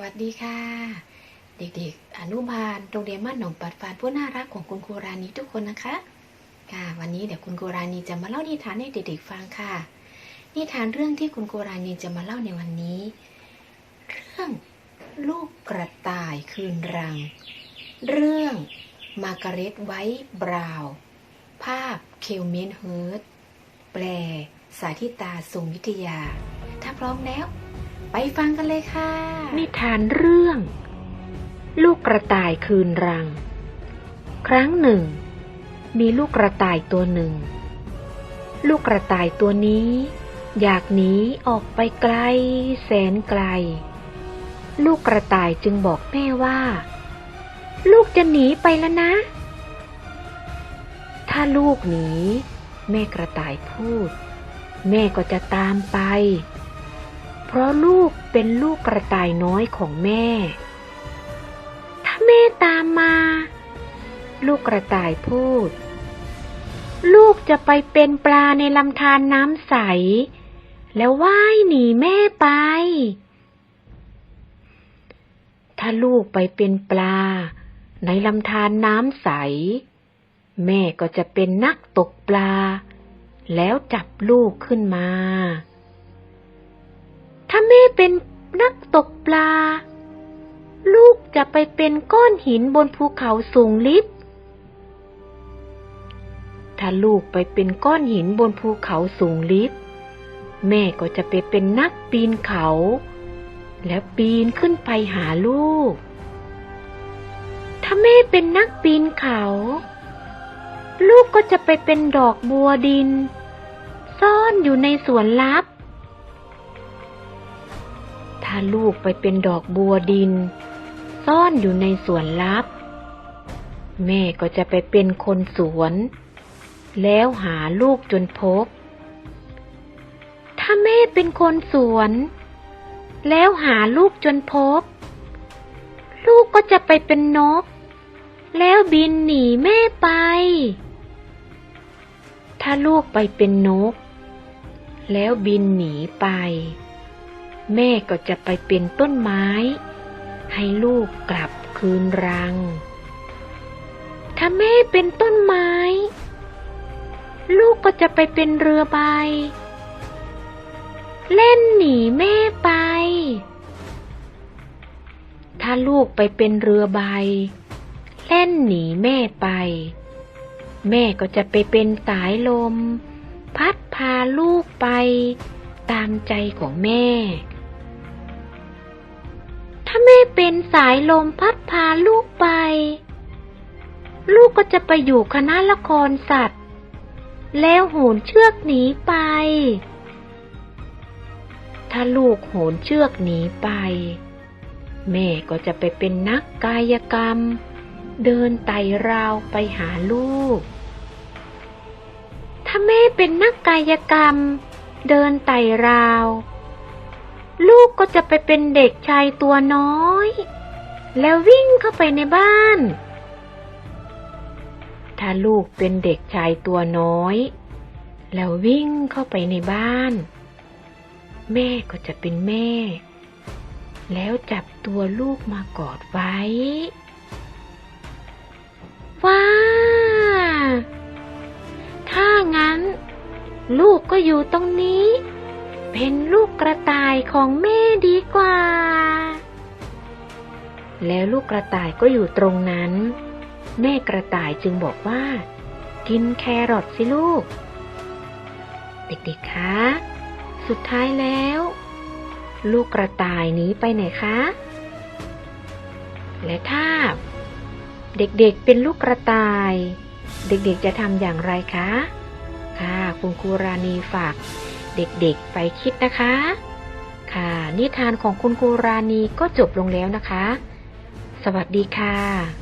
วัสดีค่ะ เด็กๆ อนุบาลโรงเรียนบ้านหนองปัดฟานผู้น่ารักของคุณครูรานีทุกคนนะคะ ค่ะ วันนี้เดี๋ยวคุณครูรานีจะมาเล่านิทานให้เด็กๆฟังค่ะ นิทานเรื่องที่คุณครูรานีจะมาเล่าในวันนี้ เรื่องลูกกระต่ายคืนรัง เรื่องมาการเร็ตไวท์บราวน์ภาพเคลเมนเฮิร์ตแปล สาธิตาทรงวิทยา ถ้าพร้อมแล้ว ไปฟังกันเลยค่ะ นิทานเรื่อง ลูกกระต่ายคืนรัง ครั้งหนึ่ง มีลูกกระต่ายตัวหนึ่ง ลูกกระต่ายตัวนี้ อยากหนีออกไปไกล แสนไกล ลูกกระต่ายจึงบอกแม่ว่า ลูกจะหนีไปแล้วนะ ถ้าลูกหนี แม่กระต่ายพูด แม่ก็จะตามไป เพราะลูกเป็นลูกกระต่ายน้อยของแม่ ถ้าแม่ตามมา ลูกกระต่ายพูด ลูกจะไปเป็นปลาในลำธารน้ำใส แล้วว่ายหนีแม่ไป ถ้าลูกไปเป็นปลา ในลำธารน้ำใส แม่ก็จะเป็นนักตกปลา แล้วจับลูกขึ้นมา ถ้าแม่เป็นนักตกปลา ลูกจะไปเป็นก้อนหินบนภูเขาสูงลิบ ถ้าลูกไปเป็นก้อนหินบนภูเขาสูงลิบ แม่ก็จะไปเป็นนักปีนเขา แล้วปีนขึ้นไปหาลูก ถ้าแม่เป็นนักปีนเขา ลูกก็จะไปเป็นดอกบัวดิน ซ่อนอยู่ในสวนลับาลูกไปเป็นดอกบัวดิน ซ่อนอยู่ในสวนลับ แม่ก็จะไปเป็นคนสวน แล้วหาลูกจนพบ ถ้าแม่เป็นคนสวน แล้วหาลูกจนพบ ลูกก็จะไปเป็นนก แล้วบินหนีแม่ไป ถ้าลูกไปเป็นนก แล้วบินหนีไป แม่ก็จะไปเป็นต้นไม้ ให้ลูกกลับคืนรัง ถ้าแม่เป็นต้นไม้ ลูกก็จะไปเป็นเรือใบ เล่นหนีแม่ไป ถ้าลูกไปเป็นเรือใบ เล่นหนีแม่ไป แม่ก็จะไปเป็นสายลม พัดพาลูกไปตามใจของแม่ เป็นสายลมพัดพาลูกไป ลูกก็จะไปอยู่คณะละครสัตว์ แล้วโหนเชือกหนีไป ถ้าลูกโหนเชือกหนีไป แม่ก็จะไปเป็นนักกายกรรม เดินไต่ราวไปหาลูก ถ้าแม่เป็นนักกายกรรม เดินไต่ราว ลูกก็จะไปเป็นเด็กชายตัวน้อย แล้ววิ่งเข้าไปในบ้าน ถ้าลูกเป็นเด็กชายตัวน้อย แล้ววิ่งเข้าไปในบ้าน แม่ก็จะเป็นแม่ แล้วจับตัวลูกมากอดไว้ ว้า ถ้างั้น ลูกก็อยู่ตรงนี้ เป็นลูกกระต่ายของแม่ดีกว่า แล้วลูกกระต่ายก็อยู่ตรงนั้น แม่กระต่ายจึงบอกว่า กินแครอทสิลูก เด็กๆ คะ สุดท้ายแล้ว ลูกกระต่ายหนีไปไหนคะ และถ้า เด็กๆ เป็นลูกกระต่าย เด็กๆ จะทำอย่างไรคะ ค่ะ คุณครูราณีฝาก เด็กๆไปคิดนะคะ ค่ะ นิทานของคุณครูราณีก็จบลงแล้วนะคะ สวัสดีค่ะ